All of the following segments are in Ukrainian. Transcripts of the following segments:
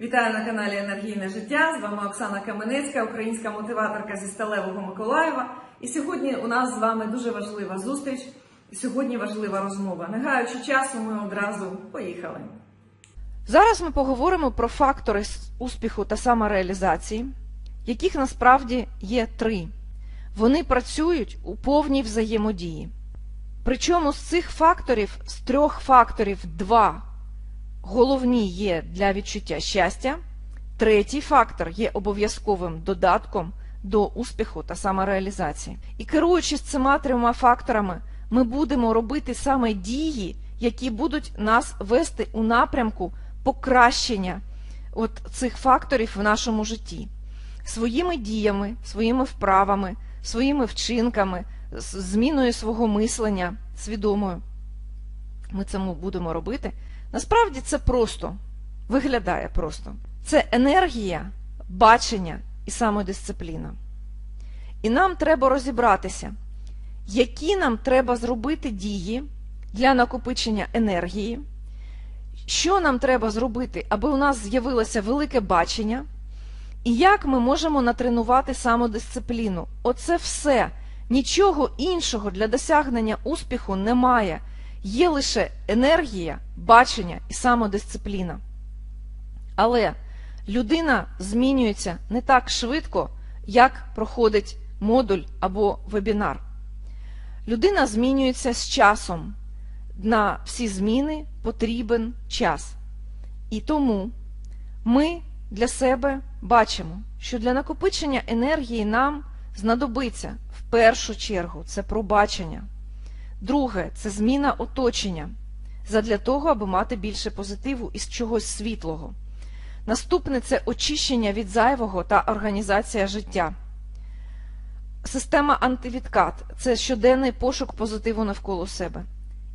Вітаю на каналі Енергійне життя. З вами Оксана Каменецька, українська мотиваторка зі Сталевого Миколаєва. І сьогодні у нас з вами дуже важлива зустріч. І сьогодні важлива розмова. Не гаючи часу, ми одразу поїхали. Зараз ми поговоримо про фактори успіху та самореалізації, яких насправді є три. Вони працюють у повній взаємодії. Причому з цих факторів, з трьох факторів, два головні є для відчуття щастя, третій фактор є обов'язковим додатком до успіху та самореалізації. І керуючись цими трьома факторами, ми будемо робити саме дії, які будуть нас вести у напрямку покращення от цих факторів в нашому житті. Своїми діями, своїми вправами, своїми вчинками, зміною свого мислення свідомою. Ми це будемо робити. Насправді це просто виглядає просто. Це енергія, бачення і самодисципліна. І нам треба розібратися, які нам треба зробити дії для накопичення енергії, що нам треба зробити, аби у нас з'явилося велике бачення, і як ми можемо натренувати самодисципліну. Оце все. Нічого іншого для досягнення успіху немає. Є лише енергія, бачення і самодисципліна. Але людина змінюється не так швидко, як проходить модуль або вебінар. Людина змінюється з часом. На всі зміни потрібен час. І тому ми для себе бачимо, що для накопичення енергії нам знадобиться в першу чергу це пробачення. Друге це зміна оточення задля того, аби мати більше позитиву і з чогось світлого. Наступне це очищення від зайвого та організація життя. Система антивідкат це щоденний пошук позитиву навколо себе.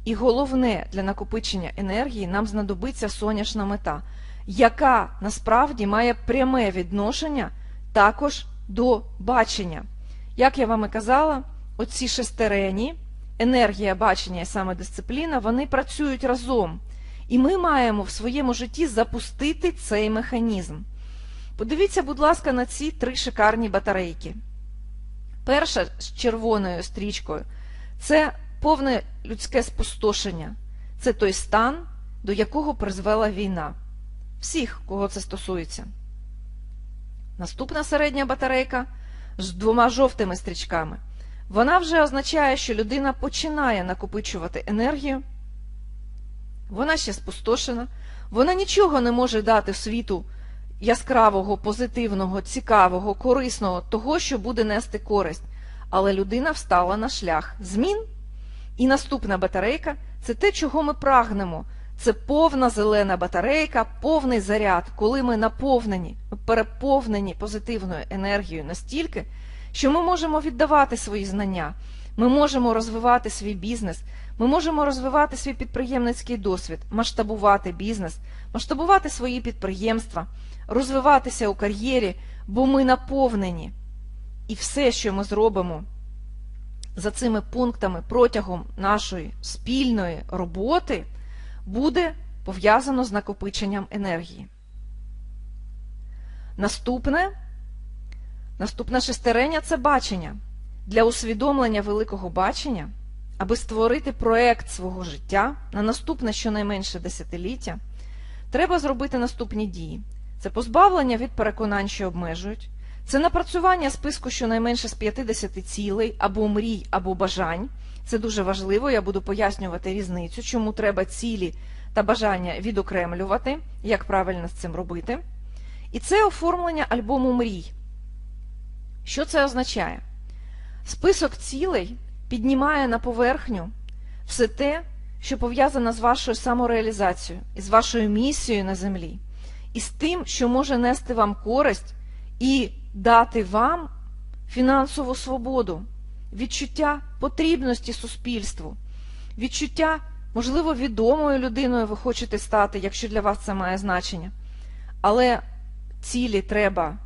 І головне для накопичення енергії нам знадобиться сонячна мета, яка насправді має пряме відношення також до бачення. Як я вам і казала, оці шестерені, енергія, бачення і самодисципліна, вони працюють разом. І ми маємо в своєму житті запустити цей механізм. Подивіться, будь ласка, на ці три шикарні батарейки. Перша з червоною стрічкою це повне людське спустошення. Це той стан, до якого призвела війна. Всіх, кого це стосується. Наступна середня батарейка з двома жовтими стрічками. Вона вже означає, що людина починає накопичувати енергію. Вона ще спустошена, вона нічого не може дати світу яскравого, позитивного, цікавого, корисного, того, що буде нести користь. Але людина встала на шлях змін. І наступна батарейка це те, чого ми прагнемо. Це повна зелена батарейка, повний заряд, коли ми наповнені, переповнені позитивною енергією настільки, що ми можемо віддавати свої знання, ми можемо розвивати свій бізнес, ми можемо розвивати свій підприємницький досвід, масштабувати бізнес, масштабувати свої підприємства, розвиватися у кар'єрі, бо ми наповнені. І все, що ми зробимо за цими пунктами протягом нашої спільної роботи, буде пов'язано з накопиченням енергії. Наступне, наступне шестереня це бачення. Для усвідомлення великого бачення, аби створити проект свого життя на наступне щонайменше десятиліття, треба зробити наступні дії: це позбавлення від переконань, що обмежують, це напрацювання списку щонайменше з 50 цілей або мрій, або бажань. Це дуже важливо, я буду пояснювати різницю, чому треба цілі та бажання відокремлювати, як правильно з цим робити. І це оформлення альбому мрій. Що це означає? Список цілей піднімає на поверхню все те, що пов'язано з вашою самореалізацією, і з вашою місією на землі, і з тим, що може нести вам користь і дати вам фінансову свободу, відчуття потрібності суспільству, відчуття, можливо, відомою людиною ви хочете стати, якщо для вас це має значення. Але цілі треба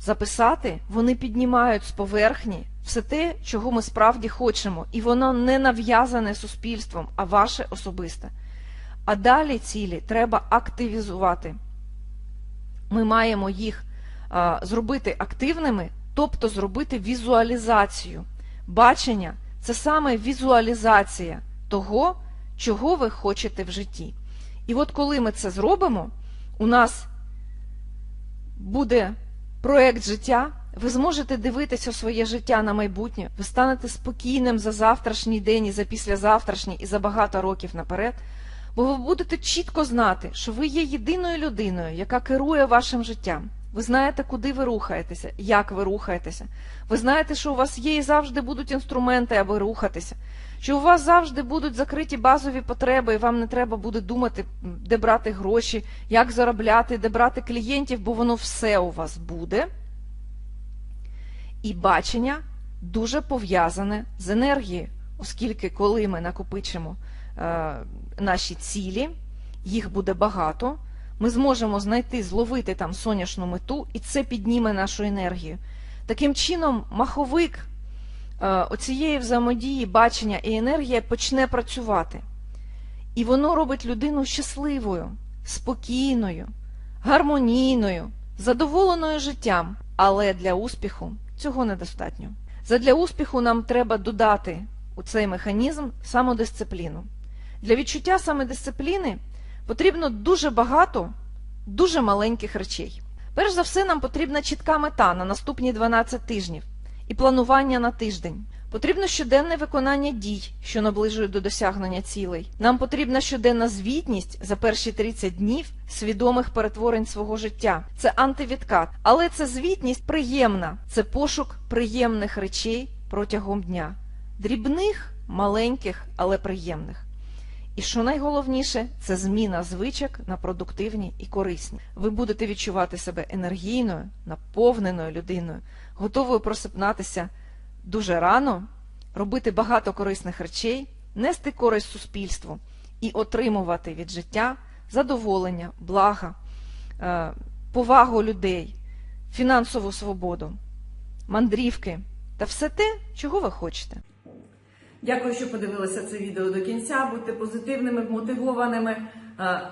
записати, вони піднімають з поверхні все те, чого ми справді хочемо, і воно не нав'язане суспільством, а ваше особисте. А далі цілі треба активізувати. ми маємо їх а, зробити активними, тобто зробити візуалізацію. Бачення це саме візуалізація того, чого ви хочете в житті. І от коли ми це зробимо, у нас буде проект життя, ви зможете дивитися своє життя на майбутнє, ви станете спокійним за завтрашній день і за післязавтрашній, і за багато років наперед. Бо ви будете чітко знати, що ви є єдиною людиною, яка керує вашим життям. Ви знаєте, куди ви рухаєтеся, як ви рухаєтеся. Ви знаєте, що у вас є і завжди будуть інструменти, аби рухатися. Що у вас завжди будуть закриті базові потреби, і вам не треба буде думати, де брати гроші, як заробляти, де брати клієнтів, бо воно все у вас буде. І бачення дуже пов'язане з енергією, оскільки коли ми накопичимо е, наші цілі, їх буде багато, ми зможемо знайти, зловити там сонячну мету, і це підніме нашу енергію. Таким чином, маховик е, оцієї взаємодії, бачення і енергія почне працювати. І воно робить людину щасливою, спокійною, гармонійною, задоволеною життям. Але для успіху цього недостатньо. Задля успіху нам треба додати у цей механізм самодисципліну. Для відчуття самодисципліни потрібно дуже багато дуже маленьких речей. Перш за все, нам потрібна чітка мета на наступні 12 тижнів і планування на тиждень. Потрібно щоденне виконання дій, що наближують до досягнення цілей. Нам потрібна щоденна звітність за перші 30 днів свідомих перетворень свого життя. Це антивідкат, але це звітність приємна, це пошук приємних речей протягом дня, дрібних, маленьких, але приємних. І що найголовніше, це зміна звичок на продуктивні і корисні. Ви будете відчувати себе енергійною, наповненою людиною, готовою просипнатися дуже рано, робити багато корисних речей, нести користь суспільству і отримувати від життя задоволення, блага, е, повагу людей, фінансову свободу, мандрівки та все те, чого ви хочете. Дякую, що подивилися це відео до кінця. Будьте позитивними, мотивованими. Е,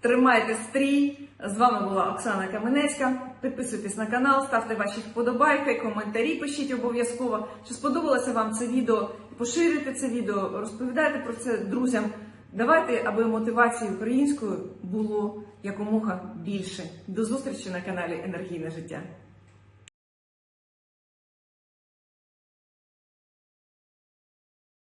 Тримайте стрій. З вами була Оксана Каменецька. Підписуйтесь на канал, ставте ваші вподобайки, коментарі пишіть обов'язково. Чи сподобалося вам це відео? Поширюйте це відео, розповідайте про це друзям. Давайте, аби мотивації українською було якомога більше. До зустрічі на каналі Енергійне життя.